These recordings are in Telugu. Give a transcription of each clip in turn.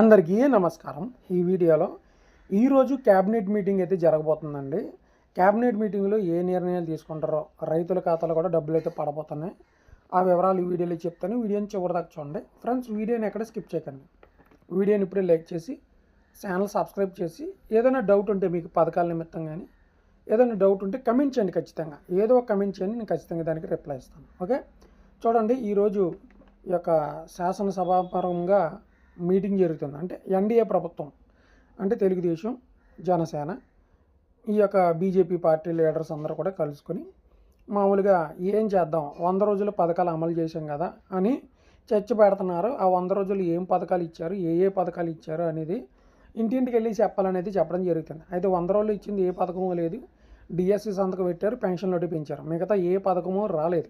అందరికీ నమస్కారం. ఈ వీడియోలో ఈరోజు క్యాబినెట్ మీటింగ్ అయితే జరగబోతుందండి. క్యాబినెట్ మీటింగ్లో ఏ నిర్ణయాలు తీసుకుంటారో రైతుల ఖాతాలో కూడా డబ్బులు అయితే పడబోతున్నాయి. ఆ వివరాలు ఈ వీడియోలో చెప్తాను. వీడియోని చివరిదాకా చూడండి. ఫ్రెండ్స్ వీడియోని ఎక్కడ స్కిప్ చేయకండి. వీడియోని ఇప్పుడే లైక్ చేసి ఛానల్ సబ్స్క్రైబ్ చేసి ఏదైనా డౌట్ ఉంటే మీకు పథకాల నిమిత్తం కానీ ఏదైనా డౌట్ ఉంటే కమెంట్ చేయండి ఖచ్చితంగా. ఏదో ఒక కమెంట్ చేయండి నేను ఖచ్చితంగా దానికి రిప్లై ఇస్తాను. ఓకే? చూడండి ఈరోజు ఈ యొక్క శాసనసభాపరంగా మీటింగ్ జరుగుతుంది. అంటే ఎన్డీఏ ప్రభుత్వం అంటే తెలుగుదేశం జనసేన ఈ యొక్క బీజేపీ పార్టీ లీడర్స్ అందరూ కూడా కలుసుకొని మామూలుగా ఏం చేద్దాం వంద రోజుల పథకాలు అమలు చేశాం కదా అని చర్చ పెడుతున్నారు. ఆ వంద రోజులు ఏం పథకాలు ఇచ్చారు ఏ ఏ పథకాలు ఇచ్చారు అనేది ఇంటింటికి వెళ్ళి చెప్పాలనేది చెప్పడం జరుగుతుంది. అయితే వంద రోజులు ఇచ్చింది ఏ పథకమో లేదు. డిఎస్సి సంతకం పెట్టారు పెన్షన్ ఒకటి పెంచారు. మిగతా ఏ పథకమో రాలేదు.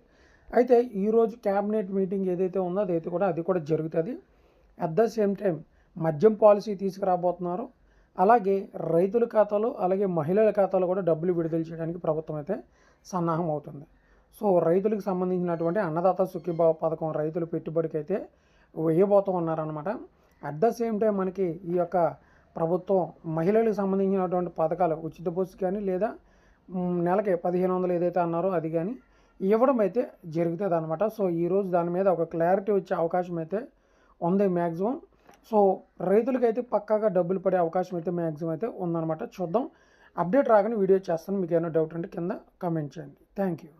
అయితే ఈరోజు క్యాబినెట్ మీటింగ్ ఏదైతే ఉందో అదైతే కూడా అది కూడా జరుగుతుంది. అట్ ద సేమ్ టైం మద్యం పాలసీ తీసుకురాబోతున్నారు. అలాగే రైతుల ఖాతాలో అలాగే మహిళల ఖాతాలో కూడా డబ్బులు విడుదల చేయడానికి ప్రభుత్వం అయితే సన్నాహం అవుతుంది. సో రైతులకు సంబంధించినటువంటి అన్నదాత సుఖీభావ పథకం రైతుల పెట్టుబడికి అయితే వేయబోతూ ఉన్నారనమాట అట్ ద సేమ్ టైం మనకి ఈ యొక్క ప్రభుత్వం మహిళలకు సంబంధించినటువంటి పథకాలు ఉచిత బస్సు కానీ లేదా నెలకి పదిహేను వందలు ఏదైతే అన్నారో అది కానీ ఇవ్వడం అయితే జరుగుతుంది అనమాట సో ఈరోజు దాని మీద ఒక క్లారిటీ వచ్చే అవకాశం అయితే ఉంది మ్యాక్సిమం సో రైతులకైతే పక్కాగా డబ్బులు పడే అవకాశం అయితే మ్యాక్సిమం అయితే ఉందన్నమాట. చూద్దాం. అప్డేట్ రాగానే వీడియో చేస్తాను. మీకు ఏమైనా డౌట్ ఉంటే కింద కామెంట్ చేయండి. Thank you